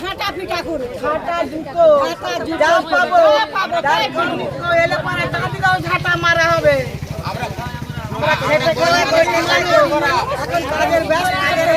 ঘাটা পিটা করে খাটা জুতো যা পাবো এলে পরে তাদেরকেও ঝাঁটা মারা হবে। আমরা খেতে খেলা করি এখন কাজের ব্যস্ত,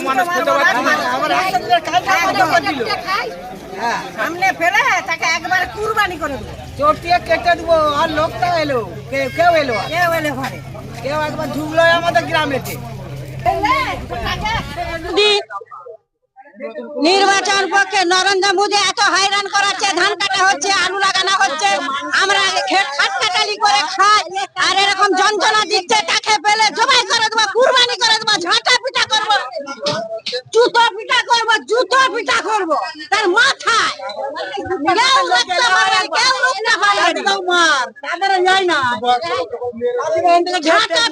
মানুষ। হ্যাঁ, সামনে ফেলে তাকে একবারে কুরবানি করে দেবো চটিয়ে কেটে দেবো আর লোকটা এলো। কে- কেউ এলো কেউ এলে ঘরে। কেউ একবার ঢুকলো আমাদের গ্রামেতে। নির্বাচন পক্ষে নরেন্দ্র মোদী এত হয়রান করাচ্ছে ধান কাটা হচ্ছে আলু লাগানো হচ্ছে আমরা খেট খাট কাটালি করে খাই আর এরকম যন্ত্রণা দিচ্ছে তাকে পেলে জবাই করে দেবো কুরবানি করে দেবো ঝাঁটা পিঠা করব জুতো পিঠা করব জুতো পিঠা করব তার মাথায় কেউ রক্ত মারে কেউ রক্ত মারে ঝাঁটা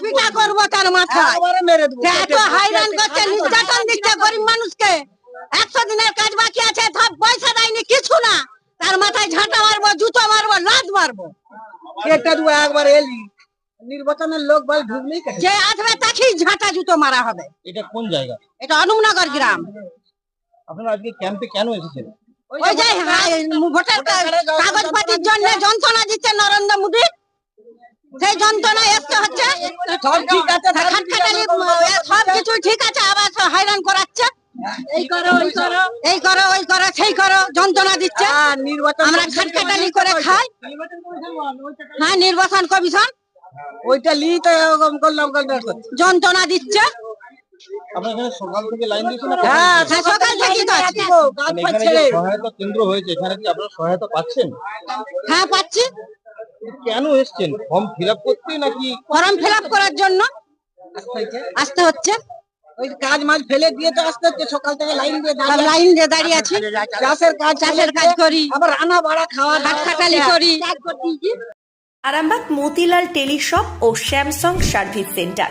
পিঠা করব তার মাথায়। একবারে মেরে দেবো। এত হাইরান করছে নির্যাতন দিচ্ছে গরিব মানুষকে। একশো দিনের কাজ বাকি আছে পয়সা দেয়নি কিছু না। তার মাথায় ঝাঁটা মারবো জুতো মারবো লাত মারবো। একবার এলি। নির্বাচনের লোক বল ঢুকলেই যে আসবে তাকেই ঝাঁটা জুতো মারা হবে। এটা কোন জায়গা? এটা অনুমনগর গ্রাম। আপনারা আজকে ক্যাম্পে কেন এসেছেন? ওই যে ভোটার কাগজপাতির জন্য যন্ত্রণা দিচ্ছে নরেন্দ্র মোদী। সেই যন্ত্রণা এসতে হচ্ছে সব ঠিক আছে খাটখাটালি সব কিছু ঠিক আছে আবার হয়রান করাচ্ছে। এই করো ওই করো। এই করো ওই করো সেই করো যন্ত্রণা দিচ্ছে। হ্যাঁ, আমরা খাটখাটালি করে খাই। হ্যাঁ নির্বাচন কমিশন। ওইটা লি তো যন্ত্রণা দিচ্ছে। আপনারা এখানে সকাল থেকে লাইন দিয়েছেন হ্যাঁ হ্যাঁ, সকাল থেকে তো আছি। দিব, কাজ ছেড়ে সহায়তা কেন্দ্র হয়েছে এখানে কি আপনারা সহায়তা পাচ্ছেন? হ্যাঁ পাচ্ছি। কেন এসেছেন? ফর্ম ফিল আপ করতে নাকি ফর্ম ফিল আপ করার জন্য আসতে হচ্ছে। ওই কাজ মাঝ ফেলে দিয়ে তো আসতে হচ্ছে সকাল থেকে লাইন দিয়ে দাঁড়িয়ে লাইন দিয়ে দাঁড়িয়ে আছি। চাষের কাজ চাষের কাজ করি। আবার রান্না বাড়া খাওয়া করি। আরামবাগ মতিলাল টেলিশপ ও স্যামসাং সার্ভিস সেন্টার।